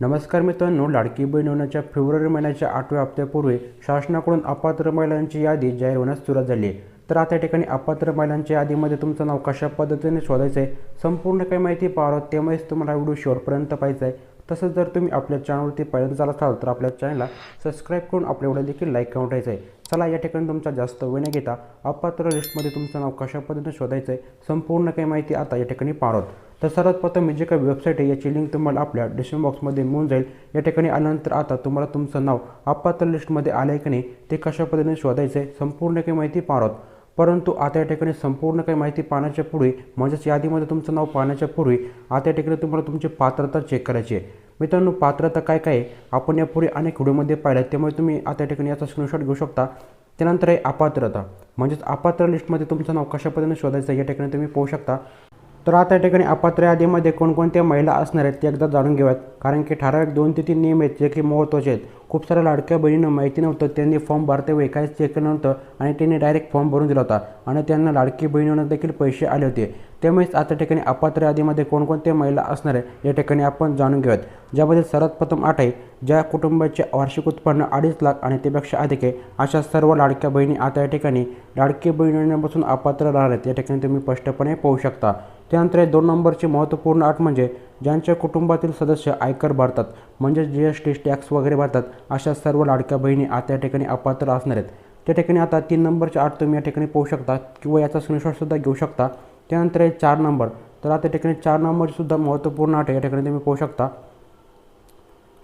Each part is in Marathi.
नमस्कार मित्रांनो लाडकी बहीण होण्याच्या फेब्रुवारी महिन्याच्या आठव्या हप्त्यापूर्वी शासनाकडून अपात्र महिलांची यादी जाहीर होण्यास सुरुवात झाली. आहे तर आता या ठिकाणी अपात्र महिलांच्या यादीमध्ये तुमचं नाव कशा पद्धतीने शोधायचं आहे संपूर्ण काही माहिती पाहावं त्यामुळेच तुम्हाला व्हिडिओ शेवटपर्यंत पाहिजे आहे. तसंच जर तुम्ही आपल्या चॅनलवरती पहिल्यांदा झाला असाल तर आपल्या चॅनलला सबस्क्राईब करून आपल्या व्हिडिओ देखील लाईक करून ठेवायचं आहे चला या ठिकाणी तुमचा जास्त वेळ न घेता अपात्र लिस्टमध्ये तुमचं नाव कशा पद्धतीने शोधायचं आहे संपूर्ण काही माहिती आता या ठिकाणी पाहत तर सर्वात प्रथम मी जे काही वेबसाईट आहे याची लिंक तुम्हाला आपल्या डिस्क्रिप्शन बॉक्समध्ये मिळून जाईल. या ठिकाणी आल्यानंतर आता तुम्हाला तुमचं नाव अपात्र लिस्टमध्ये आलं आहे की नाही ते कशा पद्धतीने शोधायचं आहे संपूर्ण काही माहिती पाहत परंतु आता या ठिकाणी संपूर्ण काही माहिती पाहण्याच्या पूर्वी म्हणजेच यादीमध्ये तुमचं नाव पाहण्याच्या पूर्वी आता या ठिकाणी तुम्हाला तुमची पात्रता चेक करायची आहे. मित्रांनो पात्रता काय काय आहे? आपण यापूर्वी अनेक व्हिडिओमध्ये पाहिलं त्यामुळे तुम्ही आता या ठिकाणी याचा स्क्रीनशॉट घेऊ शकता. त्यानंतर आहे अपात्रता. म्हणजेच अपात्र लिस्टमध्ये तुमचं नाव कशा पद्धतीने शोधायचं या ठिकाणी तुम्ही पाहू शकता. तर आता या ठिकाणी अपात्र यादीमध्ये कोणकोणत्या महिला असणार आहेत ते एकदा जाणून घेऊयात. कारण की ठराविक दोन ते तीन नियम आहेत जे की महत्त्वाचे आहेत. खूप साऱ्या लाडक्या बहिणींना माहिती नव्हतं. त्यांनी फॉर्म भरते वेळी काहीच चेक केलं नव्हतं आणि त्यांनी डायरेक्ट फॉर्म भरून दिला होता. आणि त्यांना लाडकी बहिणींना देखील पैसे आले होते. त्यामुळेच आता ठिकाणी अपात्र यादीमध्ये कोणकोणत्या महिला असणार आहे या ठिकाणी आपण जाणून घेऊयात. ज्यामध्ये सर्वात प्रथम आठ आहे ज्या कुटुंबाचे वार्षिक उत्पन्न अडीच लाख आणि त्यापेक्षा अधिक आहे अशा सर्व लाडक्या बहिणी आता या ठिकाणी लाडकी बहिणींपासून अपात्र राहणार आहेत. या ठिकाणी तुम्ही स्पष्टपणे पाहू शकता. त्यानंतर दोन नंबरची महत्त्वपूर्ण आठ म्हणजे ज्यांच्या कुटुंबातील सदस्य आयकर भरतात म्हणजे जी एस टी टॅक्स वगैरे भरतात अशा सर्व लाडक्या बहिणी आता या ठिकाणी अपात्र असणार आहेत. त्या ठिकाणी आता तीन नंबरच्या आठ तुम्ही या ठिकाणी पाहू शकता किंवा याचा स्क्रीनशॉटसुद्धा घेऊ शकता. त्यानंतर आहे चार नंबर. तर आता ठिकाणी चार नंबरसुद्धा महत्त्वपूर्ण आठ या ठिकाणी तुम्ही पाहू शकता.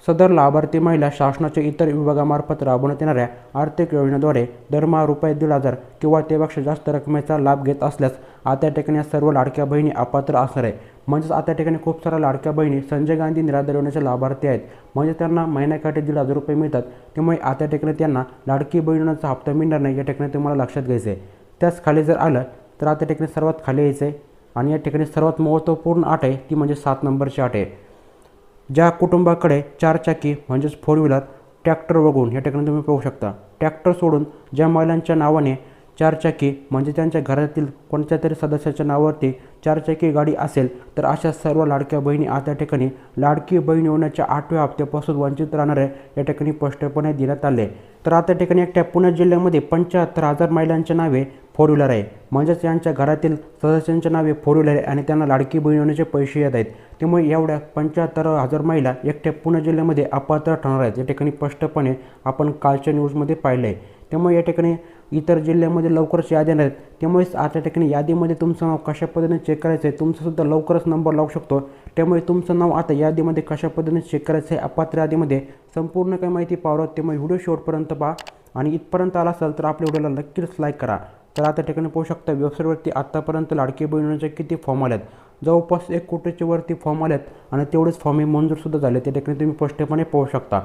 सदर लाभार्थी महिला शासनाच्या इतर विभागामार्फत राबवण्यात येणाऱ्या आर्थिक योजनेद्वारे दरमहा रुपये दीड हजार किंवा त्यापेक्षा जास्त रकमेचा लाभ घेत असल्यास आता ठिकाणी या सर्व लाडक्या बहिणी अपात्र असणार आहे. म्हणजेच आता ठिकाणी खूप साऱ्या लाडक्या बहिणी संजय गांधी निराधार योजनेच्या लाभार्थी आहेत. म्हणजे त्यांना महिन्याकाठी दीड हजार रुपये मिळतात. त्यामुळे आता ठिकाणी त्यांना लाडकी बहिणीचा हप्ता मिळणार नाही या ठिकाणी तुम्हाला लक्षात घ्यायचं आहे. त्याच खाली जर आलं तर आता ठिकाणी सर्वात खाली यायचं आहे. आणि या ठिकाणी सर्वात महत्त्वपूर्ण आठ आहे ती म्हणजे सात नंबरची आठ आहे. ज्या कुटुंबाकडे चारचाकी म्हणजेच फोर व्हीलर ट्रॅक्टर वगळून या ठिकाणी तुम्ही पाहू शकता. ट्रॅक्टर सोडून ज्या महिलांच्या नावाने चारचाकी म्हणजे त्यांच्या घरातील कोणत्या तरी सदस्याच्या नावावरती चारचाकी गाडी असेल तर अशा सर्व लाडक्या बहिणी आता ठिकाणी लाडकी बहीण होण्याच्या आठव्या हप्त्यापासून वंचित राहणार आहे या ठिकाणी स्पष्टपणे देण्यात आले. तर आता ठिकाणी एकट्या पुणे जिल्ह्यामध्ये पंच्याहत्तर हजार महिलांच्या नावे फोर व्हीलर आहे. म्हणजेच यांच्या घरातील सदस्यांच्या नावे फोर व्हीलर आहे आणि त्यांना लाडकी बहीण होण्याचे पैसे येत आहेत. त्यामुळे एवढ्या पंच्याहत्तर हजार महिला एकट्या पुणे जिल्ह्यामध्ये अपात्र ठरणार आहेत. या ठिकाणी स्पष्टपणे आपण कालच्या न्यूजमध्ये पाहिलं आहे त्यामुळे या ठिकाणी इतर जिल्ह्यामध्ये लवकरच यादी येणार आहेत. त्यामुळेच आता ठिकाणी यादीमध्ये तुमचं नाव कशा पद्धतीने चेक करायचं आहे तुमचंसुद्धा लवकरच नंबर लावू शकतो. त्यामुळे तुमचं नाव आता यादीमध्ये कशा पद्धतीने चेक करायचं आहे अपात्र यादीमध्ये संपूर्ण काही माहिती पावलं त्यामुळे व्हिडिओ शेवटपर्यंत पहा. आणि इथपर्यंत आला असेल तर आपल्या व्हिडिओला नक्कीच लाईक करा. तर आता ठिकाणी पाहू शकता वेबसाईटवरती आत्तापर्यंत लाडकी बहिणीचे किती फॉर्म आले आहेत जवळपास एक कोटीच्या वरती फॉर्म आले आहेत आणि तेवढेच फॉर्म हे मंजूरसुद्धा झाले त्या ठिकाणी तुम्ही स्पष्टपणे पाहू शकता.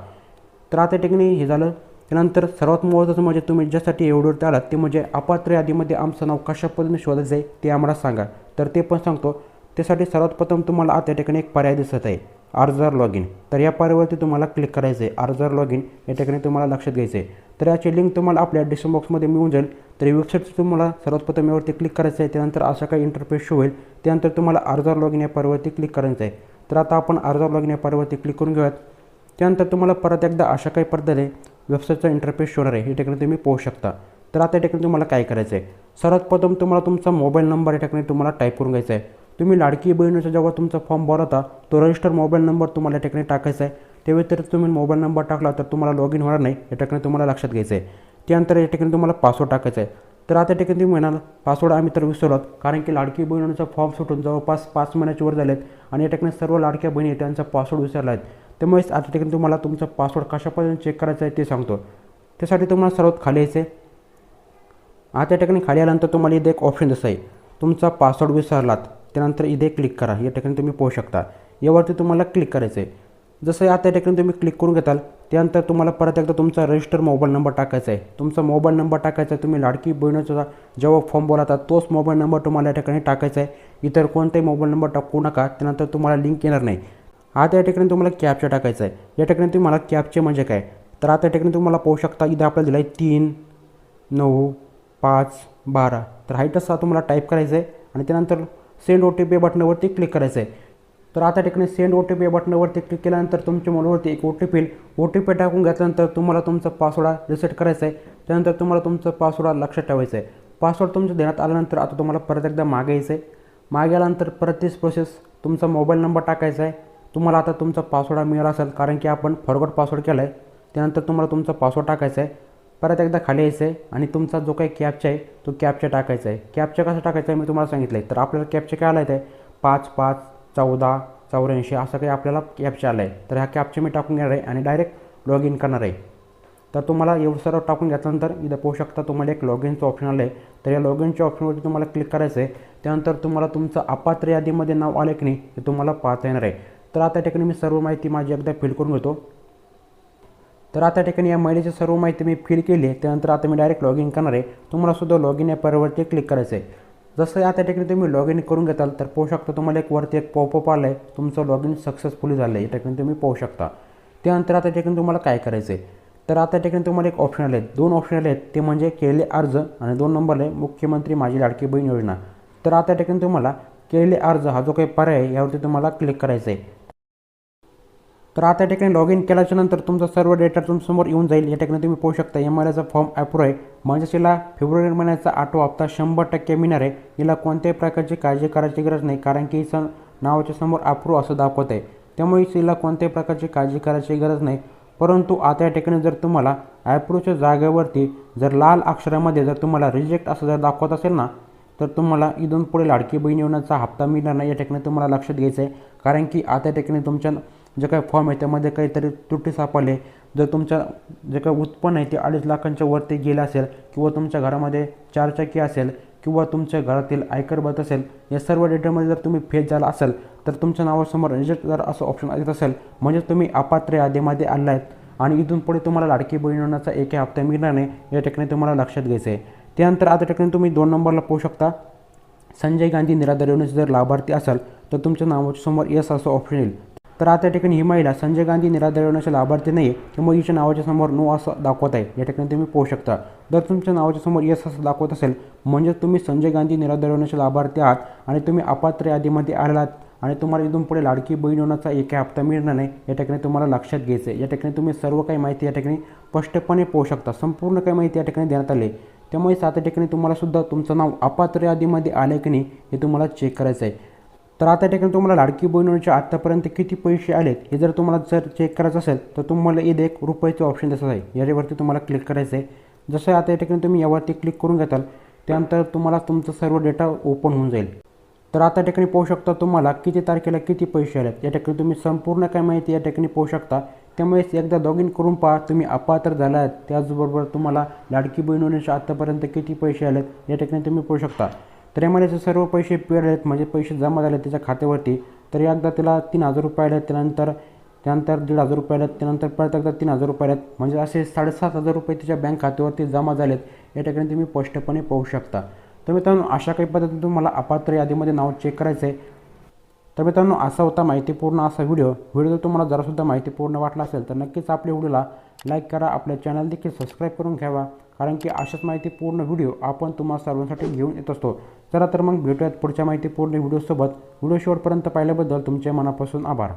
तर आता ठिकाणी हे झालं. त्यानंतर सर्वात महत्त्वाचं म्हणजे तुम्ही ज्यासाठी एवढं आलात ते म्हणजे अपात्र यादीमध्ये आमचं नाव कशा पद्धतीने शोधायचं आहे ते आम्हाला सांगा. तर ते पण सांगतो त्यासाठी सर्वात प्रथम तुम्हाला आता ठिकाणी एक पर्याय दिसत आहे अर्जदार लॉग इन तर या पर्यायावरती तुम्हाला क्लिक करायचं आहे अर्जदार लॉग इन या ठिकाणी तुम्हाला लक्षात घ्यायचं आहे. तर याची लिंक तुम्हाला आपल्या डिस्क्रिप्शन बॉक्समध्ये मिळून जाईल. तर वेबसाईटचं तुम्हाला सर्वात प्रथम यावरती क्लिक करायचं आहे त्यानंतर असा काही इंटरफेस शो होईल त्यानंतर तुम्हाला अर्जदार लॉग इन या पर्यायावरती क्लिक करायचं आहे. तर आता आपण अर्जदार लॉग इन या पर्यायावरती क्लिक करून घेऊयात. त्यानंतर तुम्हाला परत एकदा अशा काही पद्धतीने वेबसाईटचा इंटरफेस शोणार आहे. हे ठिकाणी तुम्ही पोहू शकता. तर आता या ठिकाणी तुम्हाला काय करायचं आहे? सर्वात प्रथम तुम्हाला तुमचा मोबाईल नंबर या ठिकाणी तुम्हाला टाईप करून घ्यायचा आहे. तुम्ही लाडकी बहिणीचा जेव्हा तुमचा फॉर्म भरवता तो रजिस्टर मोबाईल नंबर तुम्हाला या ठिकाणी टाकायचा आहे. त्यावेळी तर तुम्ही मोबाईल नंबर टाकला तर तुम्हाला लॉग इन होणार नाही. या ठिकाणी तुम्हाला लक्षात घ्यायचं आहे. त्यानंतर या ठिकाणी तुम्हाला पासवर्ड टाकायचा आहे. तर आता ठिकाणी तुम्ही म्हणाल पासवर्ड आम्ही तर विसरलोत. कारण की लाडकी बहिणीचा फॉर्म सुटून जवळपास पाच महिन्याच्या वर झालेत. आणि या ठिकाणी सर्व लाडक्या बहिणी त्यांचा पासवर्ड विसरला आहेत त्यामुळेच आता ठिकाणी तुम्हाला तुमचा पासवर्ड कशापासून चेक करायचा आहे ते सांगतो. त्यासाठी तुम्हाला सर्वात खाली यायचं आहे आता या ठिकाणी खाली आल्यानंतर तुम्हाला इथे एक ऑप्शन दिसत आहे तुमचा पासवर्ड विसरलात त्यानंतर इथे क्लिक करा. या ठिकाणी तुम्ही पोहू शकता. यावरती तुम्हाला क्लिक करायचं आहे जसं आता या ठिकाणी तुम्ही क्लिक करून घेताल त्यानंतर तुम्हाला परत एकदा तुमचा रजिस्टर मोबाईल नंबर टाकायचा आहे तुमचा मोबाईल नंबर टाकायचा आहे तुम्ही लाडकी बहिणीचा जेव्हा फॉर्म बोलाता तोच मोबाईल नंबर तुम्हाला या ठिकाणी टाकायचा आहे इतर कोणताही मोबाईल नंबर टाकू नका त्यानंतर तुम्हाला लिंक येणार नाही. आता या ठिकाणी तुम्हाला कॅपचा टाकायचा आहे. या ठिकाणी तुम्हाला कॅपचे म्हणजे काय? तर आता या ठिकाणी तुम्हाला पाहू शकता इथे आपल्याला दिला आहे तीन नऊ पाच बारा. तर हाईट असा तुम्हाला टाईप करायचं आहे आणि त्यानंतर सेंड ओ टी पी बटनावरती क्लिक करायचं आहे. तर आता ठिकाणी सेंड ओ टी पी बटनावरती क्लिक केल्यानंतर तुमच्या मोबाईलवरती एक ओ टी पी येईल ओ टी पी टाकून घेतल्यानंतर तुम्हाला तुमचा पासवर्ड रिसेट करायचा आहे. त्यानंतर तुम्हाला तुमचं पासवर्ड लक्षात ठेवायचं आहे. पासवर्ड तुमच्या देण्यात आल्यानंतर आता तुम्हाला परत एकदा मागायचं आहे. मागे आल्यानंतर परत तीच प्रोसेस तुमचा मोबाईल नंबर टाकायचा आहे. तुम्हाला आता तुमचा पासवर्ड मिळाला असेल कारण की आपण फॉरवर्ड पासवर्ड केला आहे त्यानंतर तुम्हाला तुमचा पासवर्ड टाकायचा आहे परत एकदा खाली यायचं आहे आणि तुमचा जो काही कॅपचा आहे तो कॅपचा टाकायचा आहे कॅपचा कसं टाकायचा आहे मी तुम्हाला सांगितलं आहे तर आपल्याला कॅपचा काय आला आहे पाच पाच चौदा चौऱ्याऐंशी असं काही आपल्याला कॅपचा आला आहे तर ह्या कॅपचा मी टाकून घेणार आहे आणि डायरेक्ट लॉग इन करणार आहे. तर तुम्हाला एवढं सर्व टाकून घेतल्यानंतर इथं पाहू शकता तुम्हाला एक लॉग इनचं ऑप्शन आलं आहे तर या लॉग इनच्या ऑप्शनवरती तुम्हाला क्लिक करायचं आहे त्यानंतर तुम्हाला तुमचं अपात्र यादीमध्ये नाव आलं की नाही हे तुम्हाला पाहता येणार आहे. तर आता ठिकाणी मी सर्व माहिती माझी एकदा फिल करून घेतो. तर आता ठिकाणी या महिलेची सर्व माहिती मी फिल केली त्यानंतर आता मी डायरेक्ट लॉग इन करणार आहे. तुम्हाला सुद्धा लॉग इन या पर्यावरती क्लिक करायचं आहे. जसं आता ठिकाणी तुम्ही लॉग इन करून घेताल तर पाहू शकता तुम्हाला एक वरती एक पॉपअप आलं आहे तुमचं लॉग इन सक्सेसफुली झालं आहे या ठिकाणी तुम्ही पाहू शकता. त्यानंतर आता ठिकाणी तुम्हाला काय करायचं आहे तर आता ठिकाणी तुम्हाला एक ऑप्शन आले आहेत दोन ऑप्शन आले आहेत ते म्हणजे केले अर्ज आणि दोन नंबर आहे मुख्यमंत्री माझी लाडकी बहीण योजना. तर आता ठिकाणी तुम्हाला केले अर्ज हा जो काही पर्याय आहे यावरती तुम्हाला क्लिक करायचं आहे तर आता या ठिकाणी लॉग इन केल्याच्यानंतर तुमचा सर्व डेटा तुमच्यासमोर येऊन जाईल. या ठिकाणी तुम्ही पाहू शकता एम आयचा फॉर्म अप्रूव्ह आहे. म्हणजेच याला फेब्रुवारी महिन्याचा आठवा हप्ता शंभर टक्के मिळणार आहे. याला कोणत्याही प्रकारची काळजी करायची गरज नाही कारण की सण नावाच्या समोर अप्रूव्ह असं दाखवत आहे त्यामुळे हिला कोणत्याही प्रकारची काळजी करायची गरज नाही. परंतु आता या ठिकाणी जर तुम्हाला ॲप्रूवच्या जागेवरती जर लाल अक्षरामध्ये जर तुम्हाला रिजेक्ट असं जर दाखवत असेल ना तर तुम्हाला इथून पुढे लाडकी बहीण योजनेचा हप्ता मिळणार नाही. या ठिकाणी तुम्हाला लक्षात घ्यायचं आहे कारण की आता या ठिकाणी तुमच्या जे काही फॉर्म आहे त्यामध्ये काहीतरी त्रुटी सापडले. जर तुमच्या जे काही उत्पन्न आहे ते अडीच लाखांच्या वरती गेलं असेल किंवा तुमच्या घरामध्ये चारचाकी असेल किंवा तुमच्या घरातील आयकर बत असेल या सर्व डेटामध्ये जर तुम्ही फेल झाला असेल तर तुमच्या नावासमोर रिजेक्ट जर असं ऑप्शन येत असेल. म्हणजे तुम्ही अपात्र यादीमध्ये आला आहेत आणि इथून पुढे तुम्हाला लाडकी बहिणीचा एक हप्ता मिळणार नाही या ठिकाणी तुम्हाला लक्षात घ्यायचं आहे त्यानंतर आता ठिकाणी तुम्ही दोन नंबरला पाहू शकता. संजय गांधी निराधार योजनेचे जर लाभार्थी असाल तर तुमच्या नावाच्या समोर येस असं ऑप्शन येईल. तर आता या ठिकाणी ही महिला संजय गांधी निराधार योजनेच्या लाभार्थी नाही आहे हिच्या नावाच्या समोर नो असं दाखवत आहे. या ठिकाणी तुम्ही पाहू शकता. जर तुमच्या नावाच्या समोर येस असं दाखवत असेल म्हणजे तुम्ही संजय गांधी निराधार योजनेचे लाभार्थी आहात आणि तुम्ही अपात्र यादीमध्ये आलात आणि तुम्हाला इथून पुढे लाडकी बहीण योजनाचा एक हप्ता मिळणार नाही या ठिकाणी तुम्हाला लक्षात घ्यायचं आहे या ठिकाणी तुम्ही सर्व काही माहिती या ठिकाणी स्पष्टपणे पाहू शकता. संपूर्ण काही माहिती या ठिकाणी देण्यात आली आहे. त्यामुळे सात ठिकाणी तुम्हाला सुद्धा तुमचं नाव अपात्र यादीमध्ये आलं की नाही हे तुम्हाला चेक करायचं आहे तर आता या ठिकाणी तुम्हाला लाडकी बहिणीचे आत्तापर्यंत किती पैसे आलेत हे जर तुम्हाला जर चेक करायचं असेल तर तुम्हाला इथे एक रुपयाचं ऑप्शन दिसत आहे. याच्यावरती तुम्हाला क्लिक करायचं आहे. जसं आता या ठिकाणी तुम्ही यावरती क्लिक करून घेताल त्यानंतर तुम्हाला तुमचा सर्व डेटा ओपन होऊन जाईल. तर आता ठिकाणी पाहू शकता तुम्हाला किती तारखेला किती पैसे आलेत. या ठिकाणी तुम्ही संपूर्ण काय माहिती या ठिकाणी पाहू शकता. त्यामुळे एकदा लॉग इन करून पहा तुम्ही अपात्र झाला आहेत. त्याचबरोबर तुम्हाला लाडकी बहिणीचे आत्तापर्यंत किती पैसे आलेत या ठिकाणी तुम्ही पाहू शकता. तर यामध्ये सर्व पैसे पेड आहेत म्हणजे पैसे जमा झाले त्याच्या खात्यावरती. तर एकदा त्याला तीन हजार रुपये आले त्यानंतर त्यानंतर दीड हजार रुपये आलेत त्यानंतर परत एकदा तीन हजार रुपये आलेत म्हणजे असे साडेसात हजार रुपये त्याच्या बँक खात्यावरती जमा झालेत या ठिकाणी तुम्ही स्पष्टपणे पाहू शकता. तर मित्रांनो अशा काही पद्धतीने तुम्हाला अपात्र यादीमध्ये नाव चेक करायचं आहे. तर मित्रांनो असा होता माहितीपूर्ण असा व्हिडिओ. व्हिडिओ जर तुम्हाला जरासुद्धा माहितीपूर्ण वाटला असेल तर नक्कीच आपल्या व्हिडिओला लाईक करा. आपल्या चॅनल देखील सबस्क्राईब करून घ्यावा. कारण की अशाच माहितीपूर्ण व्हिडिओ आपण तुम्हाला सर्वांसाठी घेऊन येत असतो. चला तर मग भेटूयात पुढच्या माहितीपूर्ण व्हिडिओसोबत. व्हिडिओ शेवटपर्यंत पाहिल्याबद्दल तुमच्या मनापासून आभार.